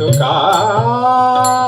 tocar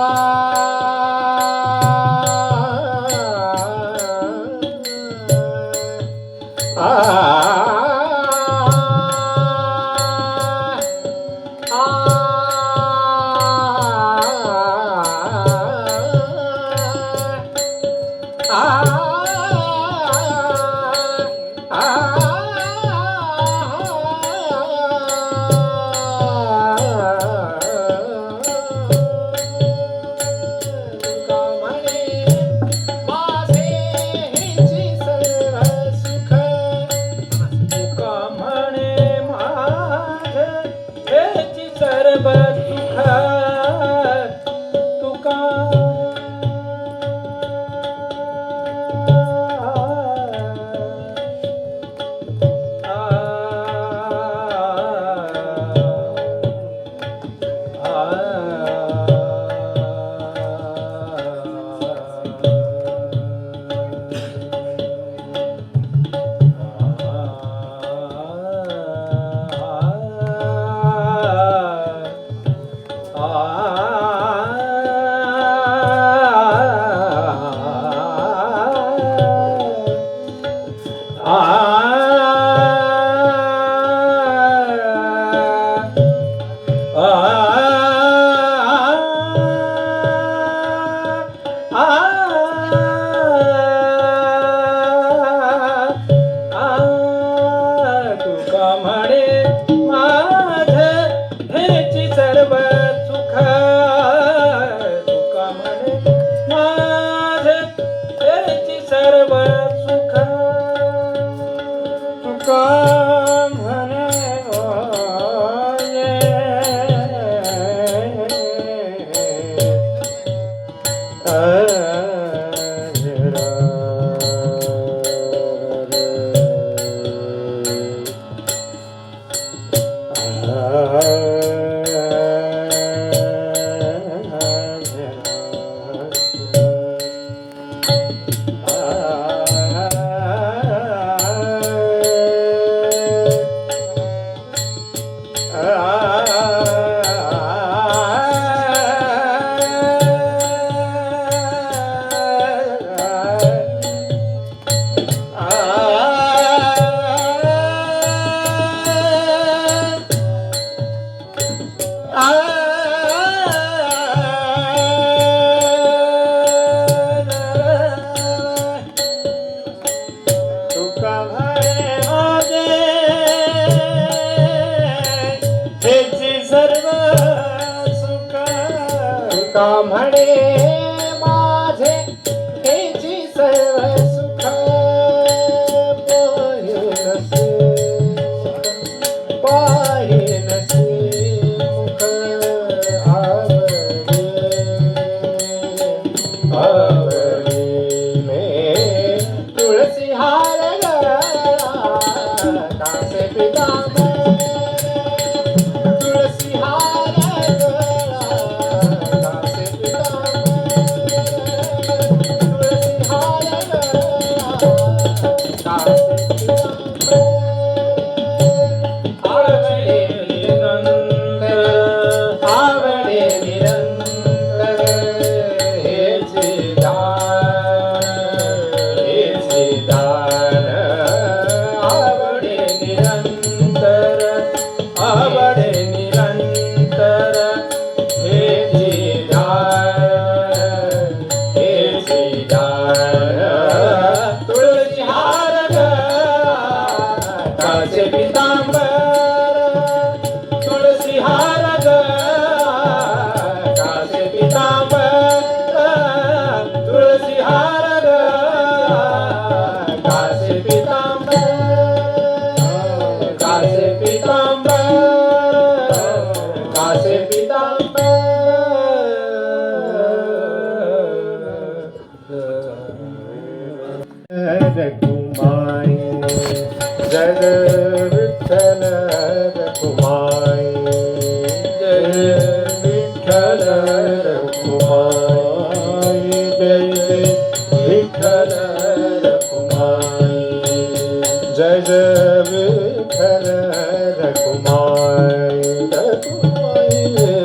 lugar. ਜਗਵ ਖਰ ਰਖੁਮਾਇ ਰਖੁਮਾਇ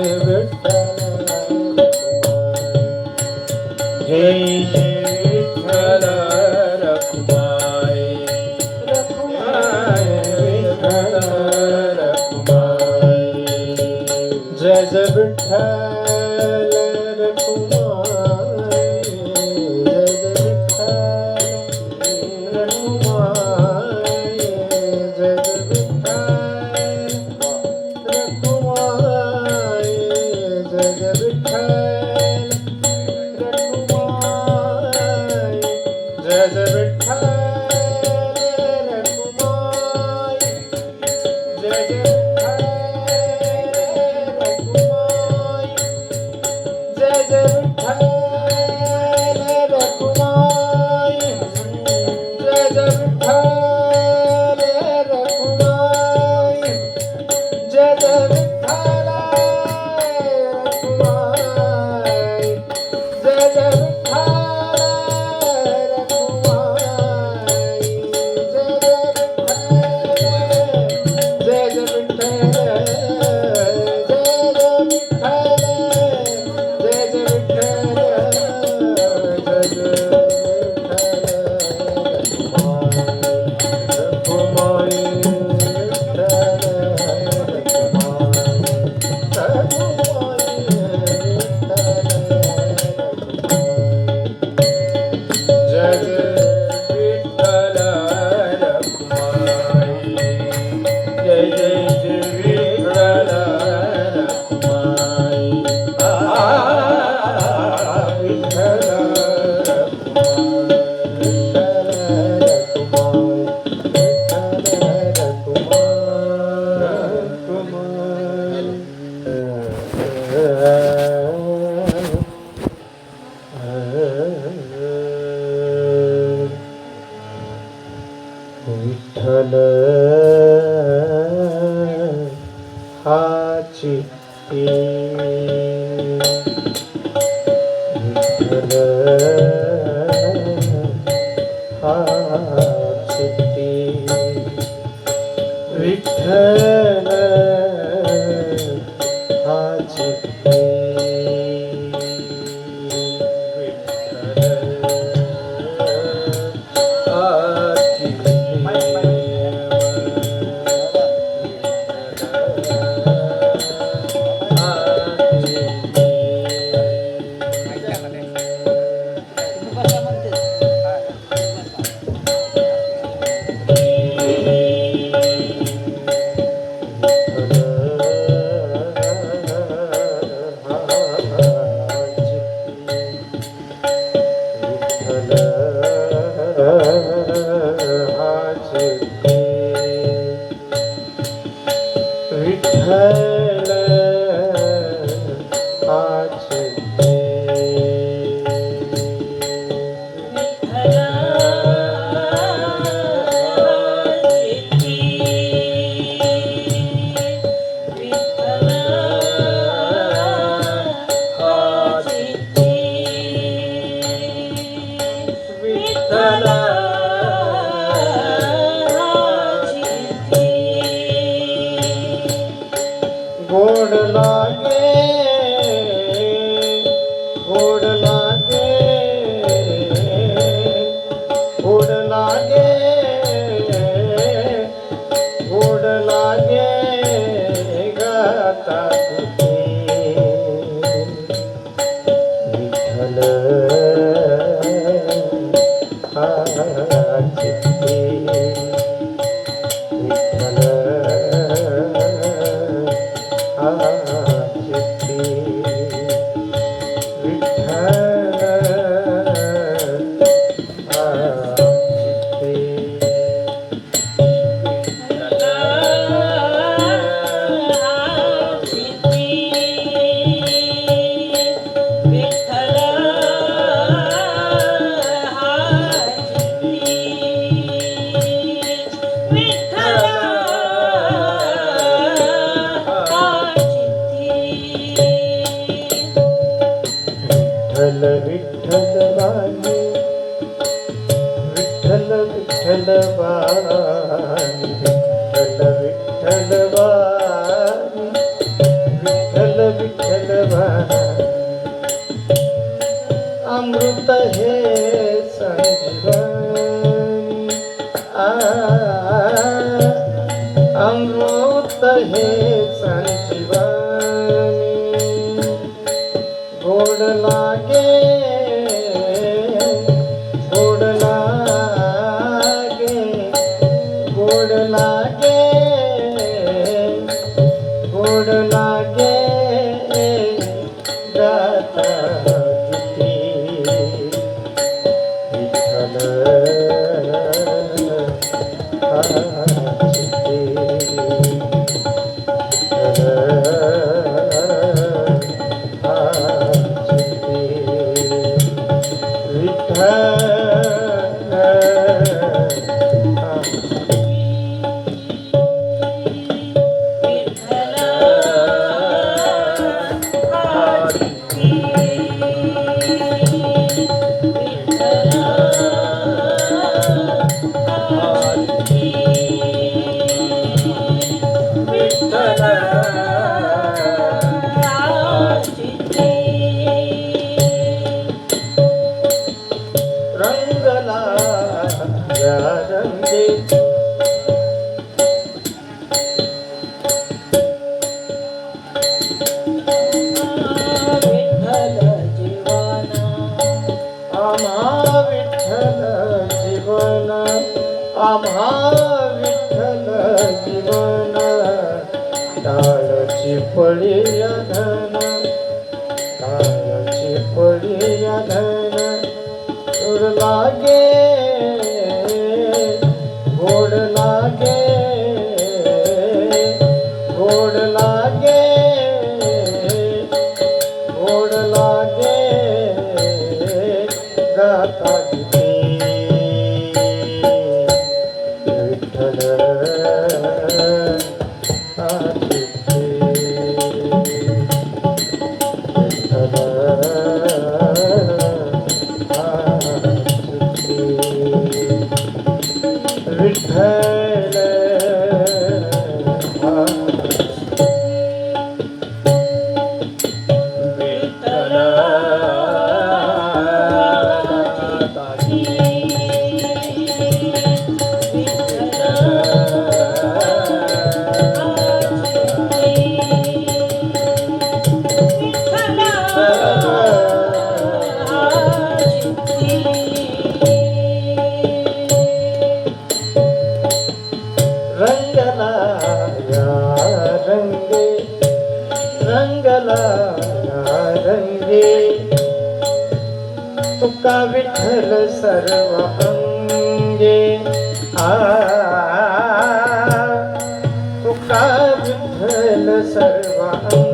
Oh. Vitthal हाची विठ्ठल हाची विठ्ठल गोड लागे गाता विठ्ठल वाणी विठ्ठल विठ्ठल वाणी विठ्ठल विठ्ठल वाणी विठ्ठल विठ्ठल वाणी अमृत हे संजीवनी आ अमृत हे संजीवनी Yeah. आम्हा विठ्ठल जीवन टाळची पडी धन टाळची पडी धन सुर लागे गोड लागे गोड लागे गोड लागे गाता रंगे रंगला रंगे। तुका विठ्ठल सर्व अंगे आ तुका विठ्ठल सर्व अंगे